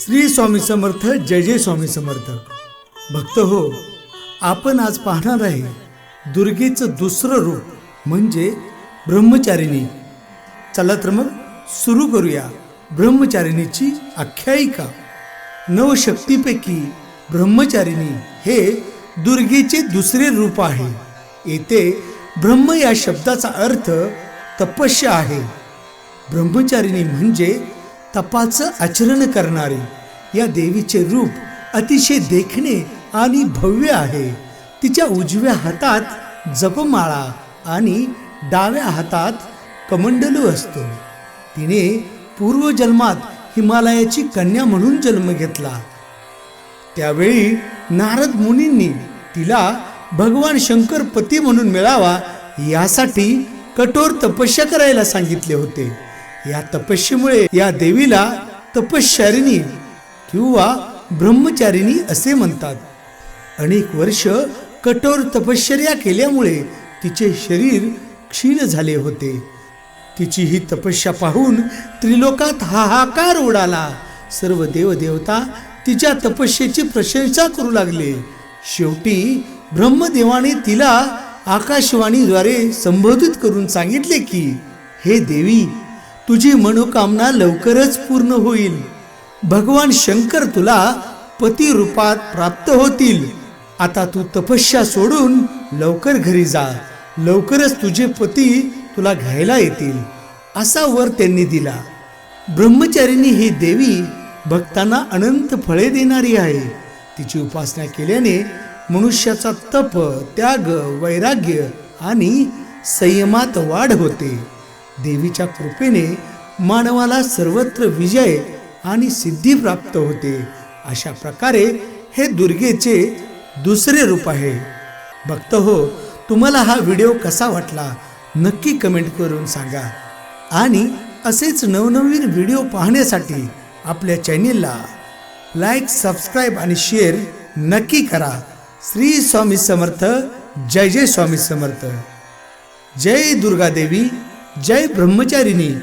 श्री स्वामी समर्थ जय जय स्वामी समर्थ. भक्त हो आपण आज पाहणार आहे दुर्गेचं दुसरं रूप म्हणजे ब्रह्मचारिणी. चला तर मग सुरू करूया ब्रह्मचारिणीची आख्यायिका. नवशक्तीपैकी ब्रह्मचारिणी हे दुर्गेचे दुसरे रूप आहे. येथे ब्रह्म या शब्दाचा अर्थ तपस्या आहे. ब्रह्मचारिणी म्हणजे तपाचं आचरण करणारी. या देवीचे रूप अतिशय देखणे आणि भव्य आहे. तिच्या उजव्या हातात जपमाळा आणि डाव्या हातात कमंडलू असतो. तिने पूर्वजन्मात हिमालयाची कन्या म्हणून जन्म घेतला. त्यावेळी नारद मुनींनी तिला भगवान शंकर पती म्हणून मिळावा यासाठी कठोर तपस्या करायला सांगितले होते. या तपस्येमुळे या देवीला तपश्चारिणी किंवा ब्रह्मचारिणी असे म्हणतात. अनेक वर्ष कठोर तपश्चर्या केल्यामुळे तिचे शरीर क्षीण झाले होते. तिची ही तपस्या पाहून त्रिलोकात हाहाकार उडाला. सर्व देवदेवता तिच्या तपस्येची प्रशंसा करू लागले. शेवटी ब्रह्मदेवाने तिला आकाशवाणीद्वारे संबोधित करून सांगितले की हे देवी तुझी मनोकामना लवकरच पूर्ण होईल. भगवान शंकर तुला पती रूपात प्राप्त होतील. आता तू तपस्या सोडून लवकर घरी जा. लवकरच तुझे पती तुला घ्यायला येतील असा वर त्यांनी दिला. ब्रह्मचारिणी ही देवी भक्तांना अनंत फळे देणारी आहे. तिची उपासना केल्याने मनुष्याचा तप त्याग वैराग्य आणि संयमात वाढ होते. देवीच्या कृपेने मानवाला सर्वत्र विजय आणि सिद्धी प्राप्त होते. अशा प्रकारे हे दुर्गेचे दुसरे रूप आहे. भक्त हो तुम्हाला हा व्हिडिओ कसा वाटला? नक्की कमेंट करून सांगा. आणि असेच नवनवीन व्हिडिओ पाहण्यासाठी आपल्या चॅनेलला लाईक सबस्क्राईब आणि शेअर नक्की करा. श्री स्वामी समर्थ जय जय स्वामी समर्थ. जय दुर्गा देवी. जय ब्रह्मचारिणी।